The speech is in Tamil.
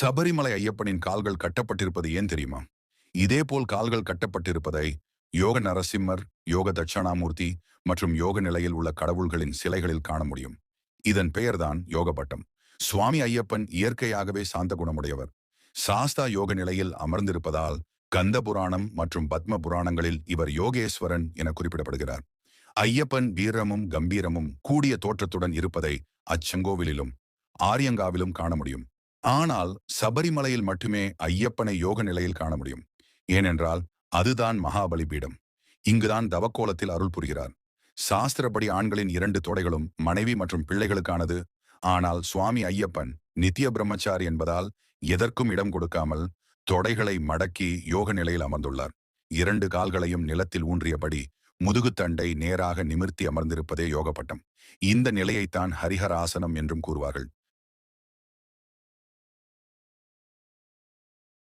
சபரிமலை ஐயப்பனின் கால்கள் கட்டப்பட்டிருப்பது ஏன் தெரியுமா? இதேபோல் கால்கள் கட்டப்பட்டிருப்பதை யோக நரசிம்மர் யோக தட்சணாமூர்த்தி மற்றும் யோக நிலையில் உள்ள கடவுள்களின் சிலைகளில் காண முடியும். இதன் பெயர்தான் யோகபட்டம். சுவாமி ஐயப்பன் இயற்கையாகவே சாந்த குணமுடையவர். சாஸ்தா யோக நிலையில் அமர்ந்திருப்பதால் கந்த புராணம் மற்றும் பத்ம புராணங்களில் இவர் யோகேஸ்வரன் என குறிப்பிடப்படுகிறார். ஐயப்பன் வீரமும் கம்பீரமும் கூடிய தோற்றத்துடன் இருப்பதை அச்செங்கோவிலும் ஆரியங்காவிலும் காண முடியும். ஆனால் சபரிமலையில் மட்டுமே ஐயப்பனை யோக நிலையில் காண முடியும். ஏனென்றால் அதுதான் மகாபலி பீடம் இங்குதான் தவக்கோலத்தில் அருள் புரிகிறார். சாஸ்திரப்படி ஆண்களின் இரண்டு தொடைகளும் மனைவி மற்றும் பிள்ளைகளுக்கானது. ஆனால் சுவாமி ஐயப்பன் நித்திய பிரம்மச்சாரி என்பதால் எதற்கும் இடம் கொடுக்காமல் தொடைகளை மடக்கி யோக நிலையில் அமர்ந்துள்ளார். இரண்டு கால்களையும் நிலத்தில் ஊன்றியபடி முதுகுத்தண்டை நேராக நிமிர்த்தி அமர்ந்திருப்பதே யோகப்பட்டம். இந்த நிலையைத்தான் ஹரிஹராசனம் என்றும் கூறுவார்கள்.